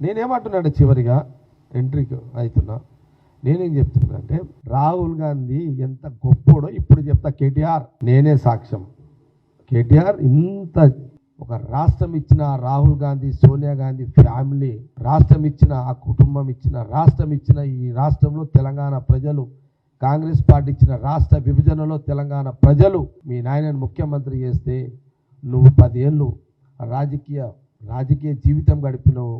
నేనేమంటున్నాడు చివరిగా ఎంట్రీకి అవుతున్నా నేనేం చెప్తున్నా అంటే రాహుల్ గాంధీ ఎంత గొప్పోడో ఇప్పుడు చెప్తా కేటీఆర్ నేనే సాక్ష్యం. కేటీఆర్ ఇంత ఒక రాష్ట్రం ఇచ్చిన రాహుల్ గాంధీ సోనియా గాంధీ ఫ్యామిలీ రాష్ట్రం ఇచ్చిన ఆ కుటుంబం ఇచ్చిన రాష్ట్రం ఇచ్చిన ఈ రాష్ట్రంలో తెలంగాణ ప్రజలు కాంగ్రెస్ పార్టీ ఇచ్చిన రాష్ట్ర విభజనలో తెలంగాణ ప్రజలు మీ నాయనని ముఖ్యమంత్రి చేస్తే నువ్వు పదేళ్ళు రాజకీయ రాజకీయ జీవితం గడిపినవు.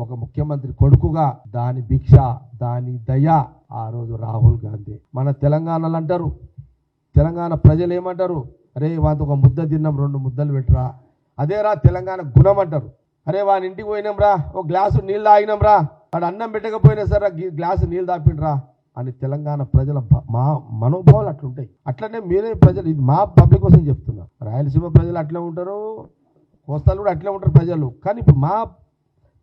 ఒక ముఖ్యమంత్రి కొడుకుగా దాని భిక్ష దాని దయ ఆ రోజు రాహుల్ గాంధీ. మన తెలంగాణలో అంటారు. తెలంగాణ ప్రజలు ఏమంటారు? అరే వాంత ఒక ముద్ద తిన్నాం రెండు ముద్దలు పెట్టరా. అదేరా తెలంగాణ గుణం అంటారు. అరే వాని ఇంటికి పోయినాం రా ఒక గ్లాసు నీళ్ళు తాగినాం రా. వాడు అన్నం పెట్టకపోయినా సరే గ్లాసు నీళ్ళు తాపిండ్రా అని తెలంగాణ ప్రజల మా మనోభావాలు అట్లుంటాయి. అట్లనే మీరే ప్రజలు ఇది మా పబ్లిక్ కోసం చెప్తున్నా. రాయలసీమ ప్రజలు అట్లే ఉంటారు. కోస్తాలు కూడా అట్లే ఉంటారు ప్రజలు. కానీ ఇప్పుడు మా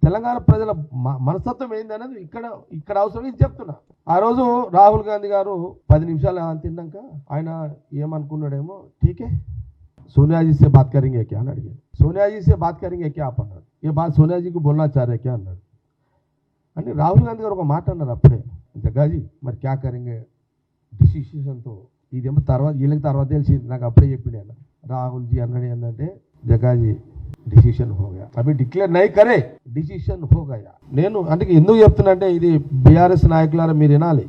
తెలంగాణ ప్రజల మ- మనస్తత్వం ఏందనేది ఇక్కడ ఇక్కడ అవసరం ఇది చెప్తున్నా ఆ రోజు రాహుల్ గాంధీ గారు పది నిమిషాలు ఆయన తిన్నాక ఆయన ఏమనుకున్నాడేమో ఠీకే सोनिया जी से बात करेंगे क्या అని అడిగాడు సోనియా जी से बात करेंगे क्या आप అన్నాడు ये बात सोनिया जी को बोलना चाह रहे क्या అన్నాడు అని రాహుల్ గాంధీ గారు ఒక మాట అన్నారు అప్పుడే జగ్గాజీ మరి క్యా కరెంగే డిసిషన్తో ఇదేమో తర్వాత వీళ్ళకి తర్వాత తెలిసింది నాకు అప్పుడే చెప్పిండు ఆయన రాహుల్ జీ అన్నాడు ఏంటంటే జగ్గాజీ డిసిషన్ హోగా అవి డిక్లేర్ నై కరే డిసిషన్ హోగా నేను అంటే ఎందుకు చెప్తున్నా అంటే ఇది బీఆర్ఎస్ నాయకులారా మీరు వినాలి.